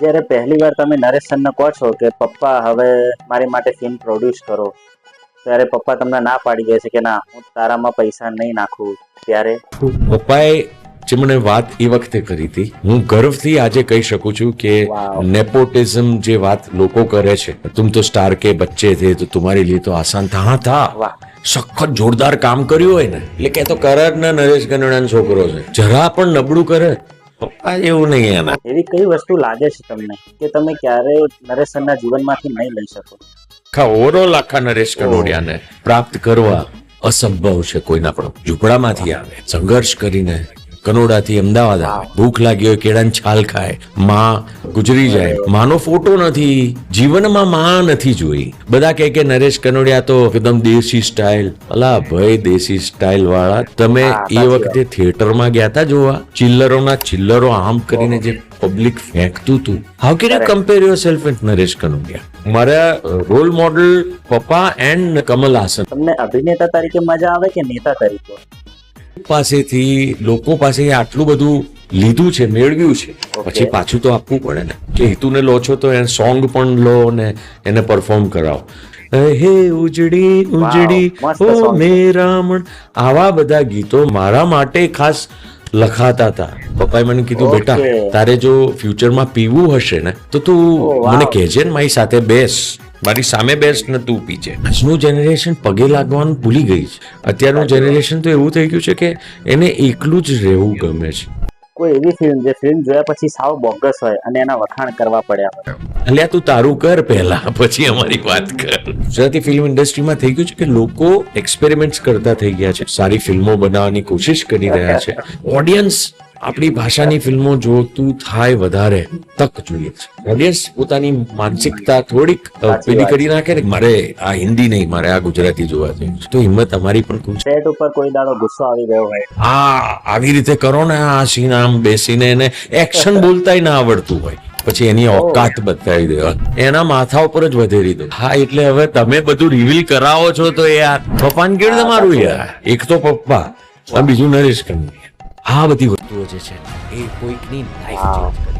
જ્યારે પહેલી વાર તમે નરેશ સરને કહો છો કે પપ્પા હવે મારી માટે ફિલ્મ પ્રોડ્યુસ કરો. ત્યારે પપ્પા તમને ના પાડી દે છે કે ના હું તારામાં પૈસા નહીં નાખું. ત્યારે પપ્પાએ જે મને વાત એ વખતે કરી હતી હું ગર્વથી આજે કહી શકું છું કે. નેપોટિઝમ જે વાત લોકો કરે છે તુમ તો સ્ટાર કે બચ્ચે થે તો તમારી લીએ તો આસાન થા. હા થા. સખત જોરદાર કામ કર્યું હોય ને. એટલે કે તો કરે જ ને નરેશ કનોડાનો છોકરો છે. જરા પણ નબળું કરે. એવું નહીં એના. એવી કઈ વસ્તુ લાગે છે તમને કે તમે ક્યારે નરેશનના જીવનમાંથી નહીં લઈ શકો? આખા ઓવરઓલ આખા નરેશ કનોડિયાને પ્રાપ્ત કરવા અસંભવ છે કોઈના પણ ઝૂંપડામાંથી આવે સંઘર્ષ કરીને કનોડાથી અમદાવાદ આવે. ભૂખ લાગી હોય કેળાની છાલ ખાય. માં ગુજરી જાય. માનો ફોટો નથી. જીવનમાં માં નથી જોઈ. બધા કહે કે નરેશ કનોડિયા તો એકદમ દેશી સ્ટાઇલ. અલા ભાઈ દેશી સ્ટાઇલ વાળા. તમે એ વખતે થિયેટરમાં ગયા હતા જોવા? ચિલ્લરોના ચિલ્લરો આમ કરીને જે પબ્લિક ફેંકતું હતું how can you compare yourself with Naresh Kanodia? મારા રોલ મોડલ પપ્પા એન્ડ કમલ હાસન. તમને અભિનેતા તરીકે મજા આવે કે નેતા તરીકે? પાસેથી લોકો પાસે આટલું બધું લીધું છે મેળવ્યું છે પછી પાછું તો આપવું પડે ને. કે હેતુને લો છો તો એને સોંગ પણ લો ને એને પરફોર્મ કરાવો. હે ઉજડી ઉજડી ઓ. મેરામણ આવા બધા ગીતો મારા માટે ખાસ લખાતા હતા. પપ્પાએ મને કીધું બેટા તારે જો ફ્યુચરમાં પીવું હશે ને તો તું Oh, મને કહેજે ને મારી સાથે બેસ. મારી સામે બેસ્ટ ને તું પીજે આજનું જનરેશન પગે લાગવાનું ભૂલી ગઈ છે. અત્યારનું જનરેશન તો એવું થઈ ગયું છે કે એને એકલું જ રહેવું ગમે છે. કોઈ એવી ફિલ્મ જે ફિલ્મ જોયા પછી સાવ બોગસ હોય અને એના વખાણ કરવા પડ્યા હોય. અલ્યા તું તારું કર પહેલા પછી અમારી વાત કર. ગુજરાતી ફિલ્મ ઇન્ડસ્ટ્રીમાં થઈ ગયું છે કે લોકો એક્સપેરિમેન્ટ્સ કરતા થઈ ગયા છે. સારી ફિલ્મો બનાવવાની કોશિશ કરી રહ્યા છે. ઓડિયન્સ આપણી ભાષાની ફિલ્મો જોતું થાય વધારે તક જોઈએ છે. ઓડિયન્સ પોતાની માનસિકતા થોડીક પેલી કરી નાખે ને મારે આ હિન્દી નહીં મારે આ ગુજરાતી જોવા છે. તો હિંમત અમારી પણ ખૂબ સેટ ઉપર કોઈ દાડો ગુસ્સો આવી ગયો હોય. હા આવી રીતે કરો ને આ સીન આમ બેસીને એને એક્શન બોલતાય ના આવડતું હોય. પછી એની ઓકાત બતાવી દેવા એના માથા ઉપર જ વધેરી દો હા એટલે હવે તમે બધું રિવીલ કરાવો છો તો યાર પપ્પાને કેળ તમારું યાર? એક તો પપ્પા બીજું નરેશ કનોડિયા આ બધી વસ્તુઓ જે છે એ કોઈકની લાઈફ ચેન્જ કરે.